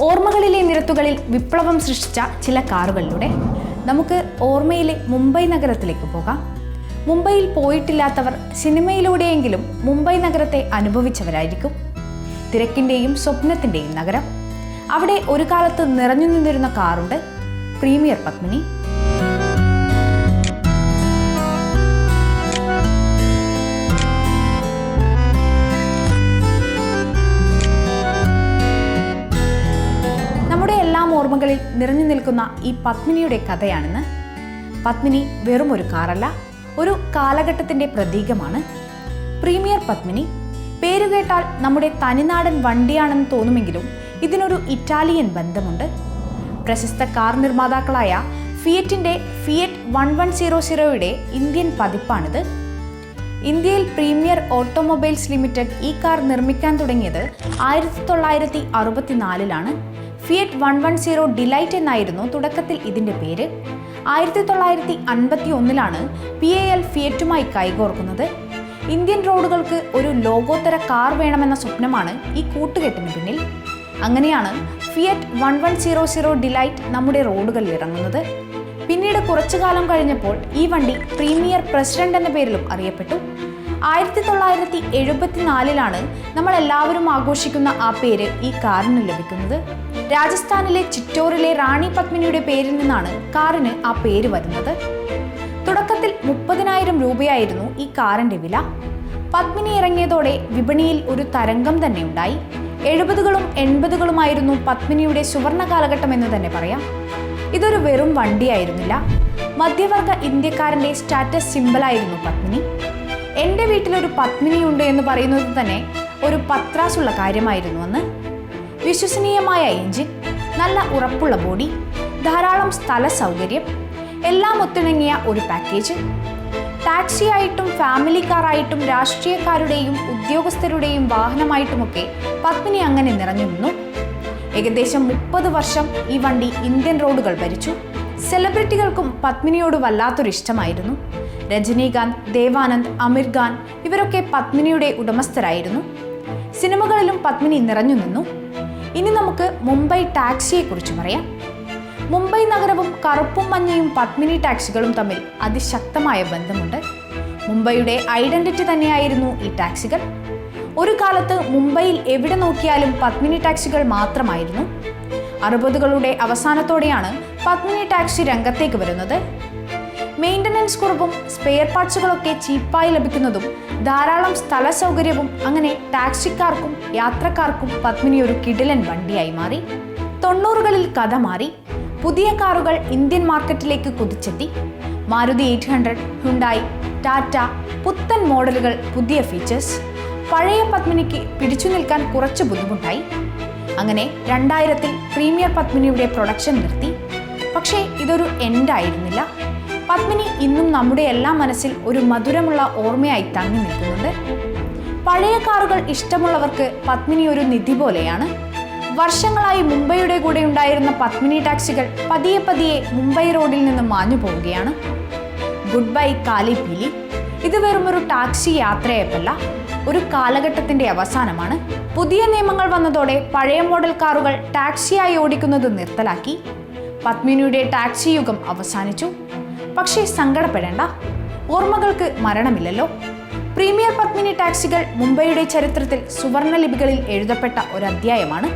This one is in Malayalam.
ഓർമ്മകളിലെ നിരത്തുകളിൽ വിപ്ലവം സൃഷ്ടിച്ച ചില കാറുകളിലൂടെ നമുക്ക് ഓർമ്മയിലെ മുംബൈ നഗരത്തിലേക്ക് പോകാം. മുംബൈയിൽ പോയിട്ടില്ലാത്തവർ സിനിമയിലൂടെയെങ്കിലും മുംബൈ നഗരത്തെ അനുഭവിച്ചവരായിരിക്കും. തിരക്കിന്റെയും സ്വപ്നത്തിന്റെയും നഗരം. അവിടെ ഒരു കാലത്ത് നിറഞ്ഞു നിന്നിരുന്ന കാറുണ്ട് പ്രീമിയർ പത്മിനി. ഓർമ്മകളിൽ നിറഞ്ഞു നിൽക്കുന്ന ഈ പത്മിനിയുടെ കഥയാണെന്ന്. പത്മിനി വെറും ഒരു കാറല്ല ഒരു കാലഘട്ടത്തിന്റെ പ്രതീകമാണ്. പ്രീമിയർ പത്മിനി പേരുകേട്ടാൽ നമ്മുടെ തനിനാടൻ വണ്ടിയാണെന്ന് തോന്നുമെങ്കിലും ഇതിനൊരു ഇറ്റാലിയൻ ബന്ധമുണ്ട്. പ്രശസ്ത കാർ നിർമ്മാതാക്കളായ ഫിയറ്റിന്റെ ഫിയറ്റ് വൺ വൺ സീറോ സീറോയുടെ ഇന്ത്യൻ പതിപ്പാണിത്. ഇന്ത്യയിൽ പ്രീമിയർ ഓട്ടോമൊബൈൽസ് ലിമിറ്റഡ് ഈ കാർ നിർമ്മിക്കാൻ തുടങ്ങിയത് ആയിരത്തി തൊള്ളായിരത്തി അറുപത്തിനാലിലാണ്. Fiat one one zero delight എന്നായിരുന്നു തുടക്കത്തിൽ ഇതിന്റെ പേര്. ആയിരത്തി തൊള്ളായിരത്തി അൻപത്തി ഒന്നിലാണ് പി എ എൽ ഫിയറ്റുമായി കൈകോർക്കുന്നത്. ഇന്ത്യൻ റോഡുകൾക്ക് ഒരു ലോകോത്തര കാർ വേണമെന്ന സ്വപ്നമാണ് ഈ കൂട്ടുകെട്ടിന് പിന്നിൽ. അങ്ങനെയാണ് Fiat one one zero zero delight നമ്മുടെ റോഡുകളിൽ ഇറങ്ങുന്നത്. പിന്നീട് കുറച്ചു കാലം കഴിഞ്ഞപ്പോൾ ഈ വണ്ടി പ്രീമിയർ പ്രസിഡന്റ് എന്ന പേരിലും അറിയപ്പെട്ടു. ആയിരത്തി തൊള്ളായിരത്തി എഴുപത്തിനാലിലാണ് നമ്മൾ എല്ലാവരും ആഘോഷിക്കുന്ന ആ പേര് ഈ കാറിന് ലഭിക്കുന്നത്. രാജസ്ഥാനിലെ ചിറ്റോറിലെ റാണി പത്മിനിയുടെ പേരിൽ നിന്നാണ് കാറിന് ആ പേര് വരുന്നത്. തുടക്കത്തിൽ മുപ്പതിനായിരം രൂപയായിരുന്നു ഈ കാറിന്റെ വില. പത്മിനി ഇറങ്ങിയതോടെ വിപണിയിൽ ഒരു തരംഗം തന്നെ ഉണ്ടായി. എഴുപതുകളും എൺപതുകളുമായിരുന്നു പത്മിനിയുടെ സുവർണ കാലഘട്ടം എന്ന് തന്നെ പറയാം. ഇതൊരു വെറും വണ്ടിയായിരുന്നില്ല. മധ്യവർഗ ഇന്ത്യക്കാരന്റെ സ്റ്റാറ്റസ് സിമ്പിളായിരുന്നു പത്മിനി. എന്റെ വീട്ടിലൊരു പത്മിനിയുണ്ട് എന്ന് പറയുന്നത് തന്നെ ഒരു പത്രാസുള്ള കാര്യമായിരുന്നു അന്ന്. വിശ്വസനീയമായ എഞ്ചിൻ നല്ല ഉറപ്പുള്ള ബോഡി ധാരാളം സ്ഥല സൗകര്യം എല്ലാം ഒത്തിണങ്ങിയ ഒരു പാക്കേജ്. ടാക്സി ആയിട്ടും ഫാമിലി കാറായിട്ടും രാഷ്ട്രീയക്കാരുടെയും ഉദ്യോഗസ്ഥരുടെയും വാഹനമായിട്ടുമൊക്കെ പത്മിനി അങ്ങനെ നിറഞ്ഞു നിന്നു. ഏകദേശം മുപ്പത് വർഷം ഈ വണ്ടി ഇന്ത്യൻ റോഡുകൾ ഭരിച്ചു. സെലിബ്രിറ്റികൾക്കും പത്മിനിയോട് വല്ലാത്തൊരു ഇഷ്ടമായിരുന്നു രജനീകാന്ത് ദേവാനന്ദ് അമീർ ഖാൻ ഇവരൊക്കെ പത്മിനിയുടെ ഉടമസ്ഥരായിരുന്നു. സിനിമകളിലും പത്മിനി നിറഞ്ഞു നിന്നു. ഇനി നമുക്ക് മുംബൈ ടാക്സിയെ കുറിച്ച് പറയാം. മുംബൈ നഗരവും കറുപ്പും മഞ്ഞയും പത്മിനി ടാക്സികളും തമ്മിൽ അതിശക്തമായ ബന്ധമുണ്ട്. മുംബൈയുടെ ഐഡന്റിറ്റി തന്നെയായിരുന്നു ഈ ടാക്സികൾ. ഒരു കാലത്ത് മുംബൈയിൽ എവിടെ നോക്കിയാലും പത്മിനി ടാക്സികൾ മാത്രമായിരുന്നു. അറുപതുകളുടെ അവസാനത്തോടെയാണ് പത്മിനി ടാക്സി രംഗത്തേക്ക് വരുന്നത്. മെയിന്റനൻസ് കുറവും സ്പെയർ പാർട്സുകളൊക്കെ ചീപ്പായി ലഭിക്കുന്നതും ധാരാളം സ്ഥല സൗകര്യവും അങ്ങനെ ടാക്സിക്കാർക്കും യാത്രക്കാർക്കും പത്മിനി ഒരു കിടിലൻ വണ്ടിയായി മാറി. തൊണ്ണൂറുകളിൽ കഥ മാറി. പുതിയ കാറുകൾ ഇന്ത്യൻ മാർക്കറ്റിലേക്ക് കുതിച്ചെത്തി. Maruti eight hundred Hyundai Tata പുത്തൻ മോഡലുകൾ പുതിയ ഫീച്ചേഴ്സ് പഴയ പത്മിനിക്ക് പിടിച്ചു നിൽക്കാൻ കുറച്ച് ബുദ്ധിമുട്ടായി. അങ്ങനെ രണ്ടായിരത്തിൽ പ്രീമിയർ പത്മിനിയുടെ പ്രൊഡക്ഷൻ നിർത്തി. പക്ഷേ ഇതൊരു എൻഡായിരുന്നില്ല പത്മിനി ഇന്നും നമ്മുടെ എല്ലാ മനസ്സിൽ ഒരു മധുരമുള്ള ഓർമ്മയായി തങ്ങി നിൽക്കുന്നുണ്ട്. പഴയ കാറുകൾ ഇഷ്ടമുള്ളവർക്ക് പത്മിനി ഒരു നിധി പോലെയാണ്. വർഷങ്ങളായി മുംബൈയുടെ കൂടെ ഉണ്ടായിരുന്ന പത്മിനി ടാക്സികൾ പതിയെ പതിയെ മുംബൈ റോഡിൽ നിന്ന് മാഞ്ഞു പോവുകയാണ്. ഗുഡ് ബൈ കാലി പീലി ഇത് വെറും ഒരു ടാക്സി യാത്രയപ്പല്ല ഒരു കാലഘട്ടത്തിന്റെ അവസാനമാണ്. പുതിയ നിയമങ്ങൾ വന്നതോടെ പഴയ മോഡൽ കാറുകൾ ടാക്സിയായി ഓടിക്കുന്നത് നിർത്തലാക്കി. പത്മിനിയുടെ ടാക്സി യുഗം അവസാനിച്ചു. പക്ഷേ സങ്കടപ്പെടേണ്ട. ഓർമ്മകൾക്ക് മരണമില്ലല്ലോ. പ്രീമിയർ പത്മിനി ടാക്സികൾ മുംബൈയുടെ ചരിത്രത്തിൽ സുവർണ ലിപികളിൽ എഴുതപ്പെട്ട ഒരു അധ്യായമാണ്